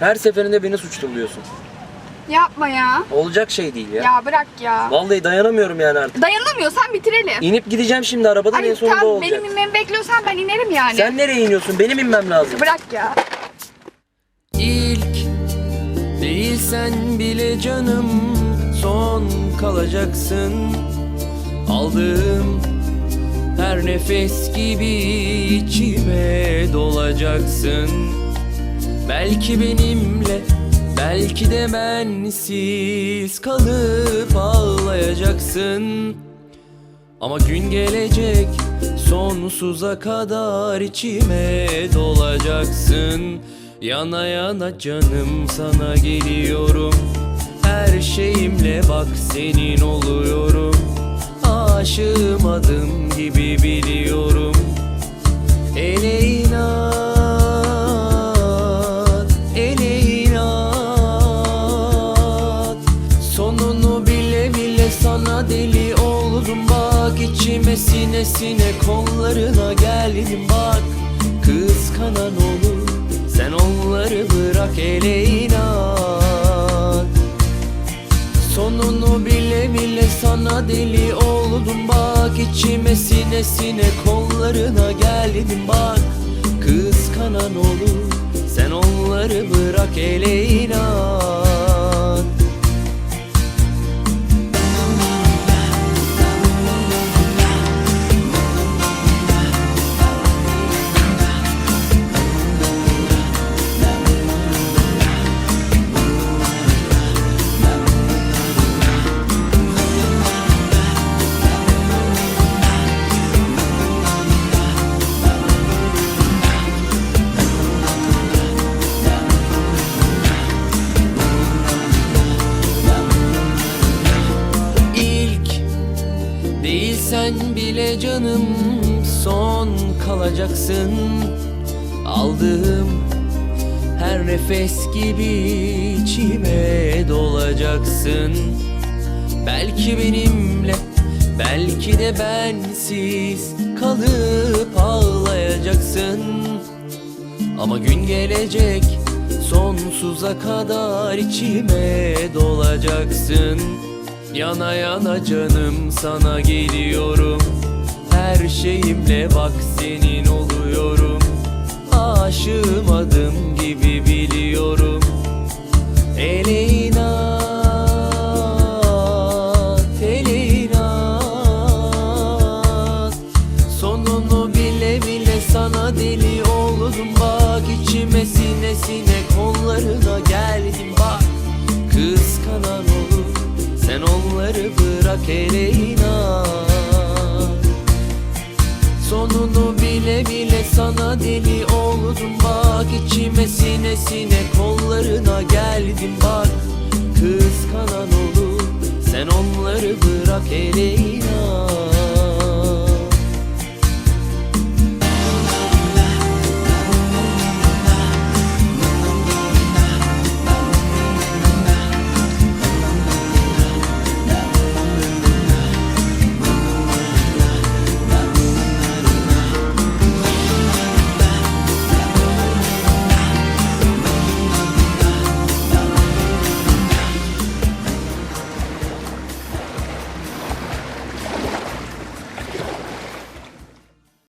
Her seferinde beni suçlu buluyorsun. Yapma ya. Olacak şey değil ya. Ya bırak ya. Vallahi dayanamıyorum yani artık. Dayanamıyorsan bitirelim. İnip gideceğim şimdi arabadan en Ay sonunda o tamam olacak. benim inmemi bekliyorsan ben inerim yani. Sen nereye iniyorsun? Benim inmem lazım. Bırak ya. İlk değilsen bile canım son kalacaksın Aldığım her nefes gibi içime dolacaksın Belki benimle belki de bensiz kalıp ağlayacaksın. Ama gün gelecek sonsuza kadar içime dolacaksın. Yana yana canım sana geliyorum. Her şeyimle bak senin oluyorum. Aşığım adım gibi biliyorum. Ele sana deli oldum bak içime sine sine kollarına geldim bak. Kıskanan olur sen onları bırak ele inat Sonunu bile bile sana deli oldum bak içime sine sine kollarına geldim bak. Kıskanan olur sen onları bırak ele inat değilsen bile canım son kalacaksın. Aldığım her nefes gibi içime dolacaksın. Belki benimle belki de bensiz kalıp ağlayacaksın. Ama gün gelecek sonsuza kadar içime dolacaksın Yana yana canım sana geliyorum. Her şeyimle bak senin oluyorum. Aşığım adım gibi biliyorum. Ele inat, ele inat. Sonunu bile bile sana deli oldum. Bak içime sine sine kollarına geldim Dağları bırak hele inan. Sonunu bile bile sana deli oldum. Bak içime sine sine kollarına geldim. Bak Kıskanan olur sen onları bırak hele inan